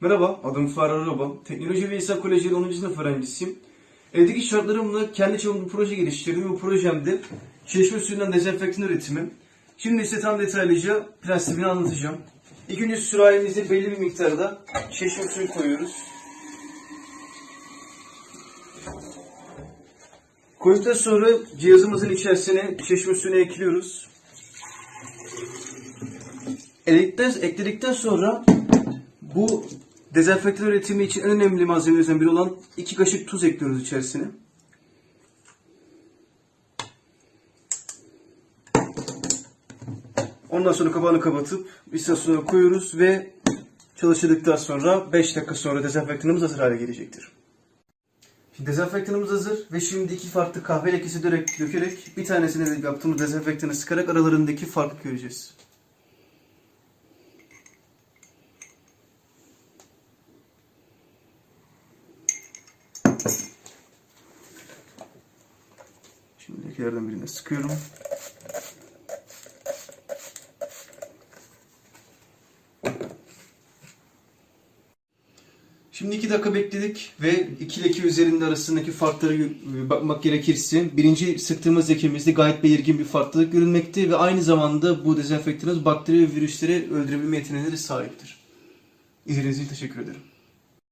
Merhaba, adım Farah Araba. Teknoloji ve İnsan Koleji'nin 10. sınıf öğrencisiyim. Evdeki şartlarımla kendi çapımda bir proje geliştirdim ve projemde çeşme suyundan dezenfektan üretimi. Şimdi ise tam detaylıca prensibini anlatacağım. İlk önce sürahimize belli bir miktarda çeşme suyu koyuyoruz. Koyduktan sonra cihazımızın içerisine çeşme suyunu ekliyoruz. Ekledikten, ekledikten sonra bu dezenfektan üretimi için en önemli malzemelerden biri olan iki kaşık tuz ekliyoruz içerisine. Ondan sonra kapağını kapatıp istasyona koyuyoruz ve çalıştırdıktan sonra 5 dakika sonra dezenfektanımız hazır hale gelecektir. Şimdi dezenfektanımız hazır ve şimdi iki farklı kahve lekesi dökerek bir tanesine de yaptığımız dezenfektanı sıkarak aralarındaki farkı göreceğiz. Şimdi lekelerden birine sıkıyorum. Şimdi iki dakika bekledik ve iki leke üzerinde arasındaki farklara e, bakmak gerekirse birinci sıktığımız lekemizde gayet belirgin bir farklılık görülmekte ve aynı zamanda bu dezenfektanımız bakteri ve virüsleri öldürebilme yeteneğine sahiptir. İzlediğiniz için teşekkür ederim.